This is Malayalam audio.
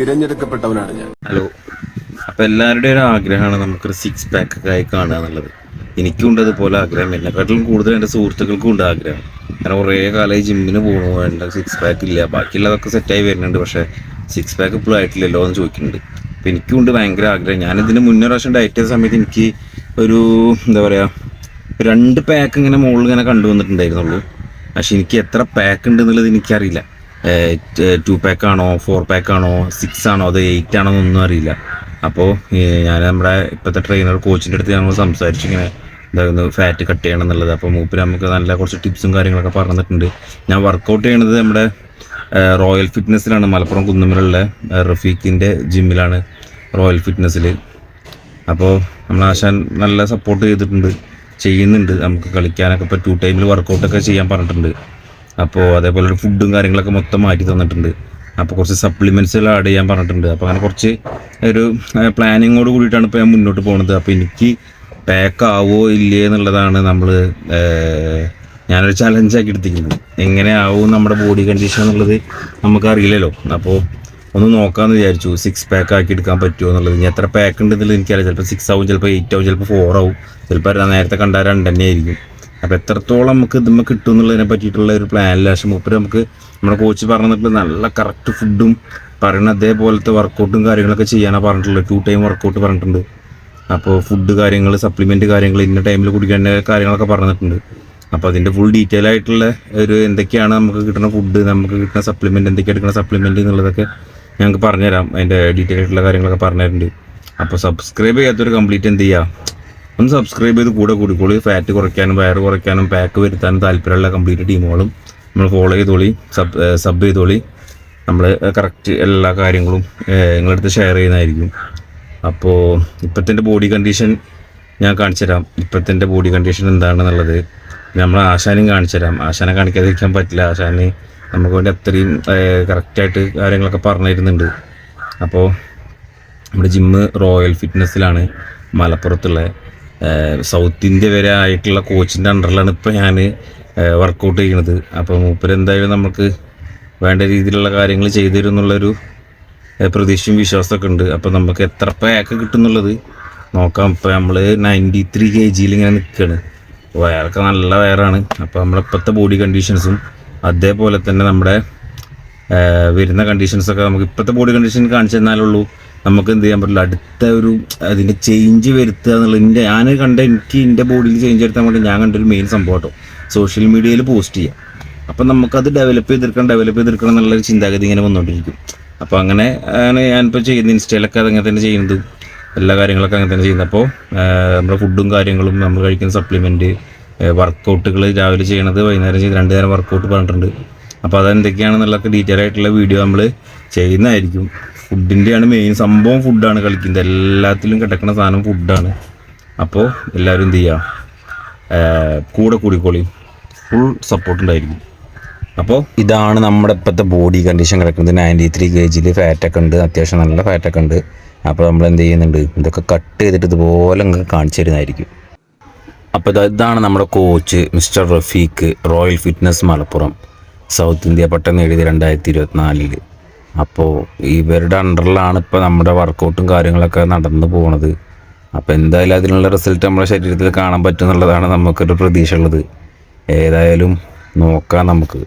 തിരഞ്ഞെടുക്കപ്പെട്ടവനാണ് ഞാൻ. ഹലോ. അപ്പൊ എല്ലാവരുടെയും ഒരു ആഗ്രഹമാണ് നമുക്കൊരു സിക്സ് പാക്ക് ഒക്കെ ആയി കാണുക എന്നുള്ളത്. എനിക്കും ഉണ്ട് അതുപോലെ ആഗ്രഹം. എന്നെക്കാട്ടിലും കൂടുതൽ എന്റെ സുഹൃത്തുക്കൾക്കും ഉണ്ട് ആഗ്രഹം. കാരണം കുറേ കാലമായി ജിമ്മിന് പോകണു എന്റെ സിക്സ് പാക്ക് ഇല്ല. ബാക്കിയുള്ളതൊക്കെ സെറ്റായി വരുന്നുണ്ട്. പക്ഷേ സിക്സ് പാക്ക് ഇപ്പോഴും ആയിട്ടില്ലല്ലോ എന്ന് ചോദിക്കുന്നുണ്ട്. അപ്പം എനിക്കും ഉണ്ട് ഭയങ്കര ആഗ്രഹം. ഞാനിതിന് മുന്നേ പ്രാവശ്യം ഡയറ്റ് ചെയ്ത സമയത്ത് എനിക്ക് ഒരു എന്താ പറയുക രണ്ട് പാക്ക് ഇങ്ങനെ മുകളിൽ ഇങ്ങനെ കണ്ടുവന്നിട്ടുണ്ടായിരുന്നുള്ളൂ. പക്ഷെ എനിക്ക് എത്ര പാക്ക് ഉണ്ട് എന്നുള്ളത് എനിക്കറിയില്ല. ടു പാക്ക് ആണോ ഫോർ പാക്ക് ആണോ സിക്സ് ആണോ അത് എയ്റ്റ് ആണോ എന്നൊന്നും അറിയില്ല. അപ്പോൾ ഞാൻ നമ്മുടെ ഇപ്പോഴത്തെ ട്രെയിനർ കോച്ചിന്റെ അടുത്ത് ഞങ്ങൾ സംസാരിച്ചു ഇങ്ങനെ ഫാറ്റ് കട്ട് ചെയ്യണം എന്നുള്ളത്. അപ്പോൾ മൂപ്പര് നമുക്ക് നല്ല കുറച്ച് ടിപ്സും കാര്യങ്ങളൊക്കെ പറഞ്ഞു തന്നിട്ടുണ്ട്. ഞാൻ വർക്കൗട്ട് ചെയ്യണത് നമ്മുടെ റോയൽ ഫിറ്റ്നസ്സിലാണ് മലപ്പുറം കുന്നുമലുള്ള റഫീഖിന്റെ ജിമ്മിലാണ് റോയൽ ഫിറ്റ്നസ്സിൽ അപ്പോൾ നമ്മൾ ആശാൻ നല്ല സപ്പോർട്ട് ചെയ്തിട്ടുണ്ട്. ചെയ്യുന്നുണ്ട്. നമുക്ക് കളിക്കാനൊക്കെ ഇപ്പോൾ ടു ടൈമിൽ വർക്കൗട്ടൊക്കെ ചെയ്യാൻ പറഞ്ഞിട്ടുണ്ട്. അപ്പോൾ അതേപോലെ ഫുഡും കാര്യങ്ങളൊക്കെ മൊത്തം മാറ്റി തന്നിട്ടുണ്ട്. അപ്പോൾ കുറച്ച് സപ്ലിമെന്റ്സുകൾ ആഡ് ചെയ്യാൻ പറഞ്ഞിട്ടുണ്ട്. അപ്പോൾ അങ്ങനെ കുറച്ച് ഒരു പ്ലാനിങ്ങോട് കൂടിയിട്ടാണ് ഇപ്പോൾ ഞാൻ മുന്നോട്ട് പോകുന്നത് അപ്പോൾ എനിക്ക് പാക്ക് ആവോ ഇല്ലേ എന്നുള്ളതാണ് നമ്മൾ ഞാനൊരു ചലഞ്ചാക്കി എടുത്തിരിക്കുന്നത്. എങ്ങനെ ആവും നമ്മുടെ ബോഡി കണ്ടീഷൻ എന്നുള്ളത് നമുക്കറിയില്ലല്ലോ അപ്പോൾ ഒന്ന് നോക്കാമെന്ന് വിചാരിച്ചു. സിക്സ് പാക്ക് ആക്കി എടുക്കാൻ പറ്റുമോ എന്നുള്ളത്. ഇനി എത്ര പാക്ക് ഉണ്ട് എന്നുള്ളത് എനിക്കറിയാം ചിലപ്പോൾ സിക്സ് ആവും ചിലപ്പോൾ എയ്റ്റ് ആവും ചിലപ്പോൾ ഫോർ ആവും. ചിലപ്പോൾ നേരത്തെ കണ്ടാൽ രണ്ട് തന്നെ ആയിരിക്കും. അപ്പോൾ എത്രത്തോളം നമുക്ക് ഇതുമ്മ കിട്ടും എന്നുള്ളതിനെ പറ്റിയിട്ടുള്ള ഒരു പ്ലാനില്ല പക്ഷെ മുപ്പര് നമുക്ക് നമ്മുടെ കോച്ച് പറഞ്ഞിട്ട് നല്ല കറക്റ്റ് ഫുഡും പറയുന്ന അതേപോലത്തെ വർക്കൗട്ടും കാര്യങ്ങളൊക്കെ ചെയ്യാനാണ് പറഞ്ഞിട്ടുള്ളത് ടു ടൈം വർക്കൗട്ട് പറഞ്ഞിട്ടുണ്ട്. അപ്പോൾ ഫുഡ് കാര്യങ്ങൾ സപ്ലിമെന്റ് കാര്യങ്ങൾ ഇന്ന ടൈമിൽ കുടിക്കേണ്ട കാര്യങ്ങളൊക്കെ പറഞ്ഞിട്ടുണ്ട്. അപ്പോൾ അതിന്റെ ഫുൾ ഡീറ്റെയിൽ ആയിട്ടുള്ള ഒരു എന്തൊക്കെയാണ് നമുക്ക് കിട്ടുന്ന ഫുഡ് നമുക്ക് കിട്ടുന്ന സപ്ലിമെന്റ് എന്തൊക്കെ എടുക്കുന്ന സപ്ലിമെന്റ് എന്നുള്ളതൊക്കെ ഞങ്ങൾക്ക് പറഞ്ഞുതരാം. അതിന്റെ ഡീറ്റെയിൽ ആയിട്ടുള്ള കാര്യങ്ങളൊക്കെ പറഞ്ഞിട്ടുണ്ട് അപ്പോൾ സബ്സ്ക്രൈബ് ചെയ്യാത്തൊരു കംപ്ലീറ്റ് എന്ത് ചെയ്യുക ഒന്ന് സബ്സ്ക്രൈബ് ചെയ്ത് കൂടെ കൂടിക്കോളി. ഫാറ്റ് കുറയ്ക്കാനും വയറ് കുറയ്ക്കാനും പാക്ക് വരുത്താനും താല്പര്യമുള്ള കംപ്ലീറ്റ് ടീമുകളും നമ്മൾ ഫോളോ ചെയ്തോളി സബ് സബ് ചെയ്തോളി. നമ്മൾ കറക്റ്റ് എല്ലാ കാര്യങ്ങളും നിങ്ങളടുത്ത് ഷെയർ ചെയ്യുന്നതായിരിക്കും. അപ്പോൾ ഇപ്പോഴത്തെ ബോഡി കണ്ടീഷൻ ഞാൻ കാണിച്ചു തരാം. ഇപ്പോഴത്തെ ബോഡി കണ്ടീഷൻ എന്താണെന്നുള്ളത് നമ്മൾ ആശാനും കാണിച്ചു തരാം. ആശാനെ കാണിക്കാതിരിക്കാൻ പറ്റില്ല. ആശാന് നമുക്ക് വേണ്ടി അത്രയും കറക്റ്റായിട്ട് കാര്യങ്ങളൊക്കെ പറഞ്ഞു തരുന്നുണ്ട് അപ്പോൾ നമ്മുടെ ജിമ്മ് റോയൽ ഫിറ്റ്നസ്സിലാണ് മലപ്പുറത്തുള്ള സൗത്ത് ഇന്ത്യ വരെ ആയിട്ടുള്ള കോച്ചിന്റെ അണ്ടറിലാണ് ഇപ്പോൾ ഞാൻ വർക്കൗട്ട് ചെയ്യണത്. അപ്പോൾ മൂപ്പരെന്തായാലും നമുക്ക് വേണ്ട രീതിയിലുള്ള കാര്യങ്ങൾ ചെയ്തു തരും എന്നുള്ളൊരു പ്രതീക്ഷയും വിശ്വാസമൊക്കെ ഉണ്ട്. അപ്പോൾ നമുക്ക് എത്ര പാക്ക് കിട്ടുന്നുള്ളത് നോക്കാം. ഇപ്പോൾ നമ്മൾ നയന്റി ത്രീ കെ ജിയിൽ ഇങ്ങനെ നിൽക്കുകയാണ് വയറൊക്കെ നല്ല വയറാണ്. അപ്പോൾ നമ്മളിപ്പോഴത്തെ ബോഡി കണ്ടീഷൻസും അതേപോലെ തന്നെ നമ്മുടെ വരുന്ന കണ്ടീഷൻസൊക്കെ നമുക്ക് ഇപ്പോഴത്തെ ബോഡി കണ്ടീഷൻ കാണിച്ചു തന്നാലുള്ളൂ നമുക്ക് എന്ത് ചെയ്യാൻ പറ്റില്ല. അടുത്ത ഒരു അതിന്റെ ചേഞ്ച് വരുത്തുക എന്നുള്ളത് എന്റെ ഞാൻ കണ്ട എനിക്ക് എന്റെ ബോഡിയിൽ ചേഞ്ച് വരുത്താൻ വേണ്ടി ഞാൻ കണ്ടൊരു മെയിൻ സംഭവം കേട്ടോ സോഷ്യൽ മീഡിയയിൽ പോസ്റ്റ് ചെയ്യാം. അപ്പം നമുക്കത് ഡെവലപ്പ് ചെയ്തെടുക്കണം ഡെവലപ്പ് ചെയ്തെടുക്കണം എന്നുള്ളൊരു ചിന്താഗതി ഇങ്ങനെ വന്നുകൊണ്ടിരിക്കും അപ്പോൾ അങ്ങനെ ആണ് ഞാനിപ്പോൾ ചെയ്യുന്നത്. ഇൻസ്റ്റയിലൊക്കെ അതങ്ങനെ തന്നെ ചെയ്യുന്നത്. എല്ലാ കാര്യങ്ങളൊക്കെ അങ്ങനെ തന്നെ ചെയ്യുന്നത്. അപ്പോൾ നമ്മുടെ ഫുഡും കാര്യങ്ങളും നമ്മൾ കഴിക്കുന്ന സപ്ലിമെന്റ് വർക്കൗട്ടുകൾ രാവിലെ ചെയ്യണത് വൈകുന്നേരം ചെയ്ത് രണ്ട് നേരം വർക്കൗട്ട് പറഞ്ഞിട്ടുണ്ട്. അപ്പോൾ അതെന്തൊക്കെയാണെന്നുള്ളതൊക്കെ ഡീറ്റെയിൽ ആയിട്ടുള്ള വീഡിയോ നമ്മൾ ചെയ്യുന്നതായിരിക്കും. ഫുഡിന്റെയാണ് മെയിൻ സംഭവം ഫുഡാണ് കളിക്കുന്നത്. എല്ലാത്തിലും കിടക്കുന്ന സാധനം ഫുഡാണ് അപ്പോൾ എല്ലാവരും എന്ത് ചെയ്യുക കൂടെ കൂടിക്കോളി. ഫുൾ സപ്പോർട്ട് ഉണ്ടായിരിക്കും. അപ്പോൾ ഇതാണ് നമ്മുടെ ഇപ്പോഴത്തെ ബോഡി കണ്ടീഷൻ കിടക്കുന്നത്. നയന്റി ത്രീ കെ ജിയിൽ ഫാറ്റൊക്കെ ഉണ്ട്. അത്യാവശ്യം നല്ല ഫാറ്റൊക്കെ ഉണ്ട്. അപ്പോൾ നമ്മൾ എന്ത് ചെയ്യുന്നുണ്ട്? ഇതൊക്കെ കട്ട് ചെയ്തിട്ട് ഇതുപോലെ കാണിച്ചു തരുന്നതായിരിക്കും. അപ്പോൾ ഇതാണ് നമ്മുടെ coach mister Rafeeq royal fitness Malappuram south India പട്ടം നേടിയത് രണ്ടായിരത്തി ഇരുപത്തിനാലിൽ. അപ്പോൾ ഇവരുടെ അണ്ടറിലാണ് ഇപ്പോൾ നമ്മുടെ വർക്കൗട്ടും കാര്യങ്ങളൊക്കെ നടന്നു പോകുന്നത് അപ്പോൾ എന്തായാലും അതിനുള്ള റിസൾട്ട് നമ്മുടെ ശരീരത്തിൽ കാണാൻ പറ്റും എന്നുള്ളതാണ് നമുക്കൊരു പ്രതീക്ഷ ഉള്ളത്. ഏതായാലും നോക്കാം നമുക്ക്.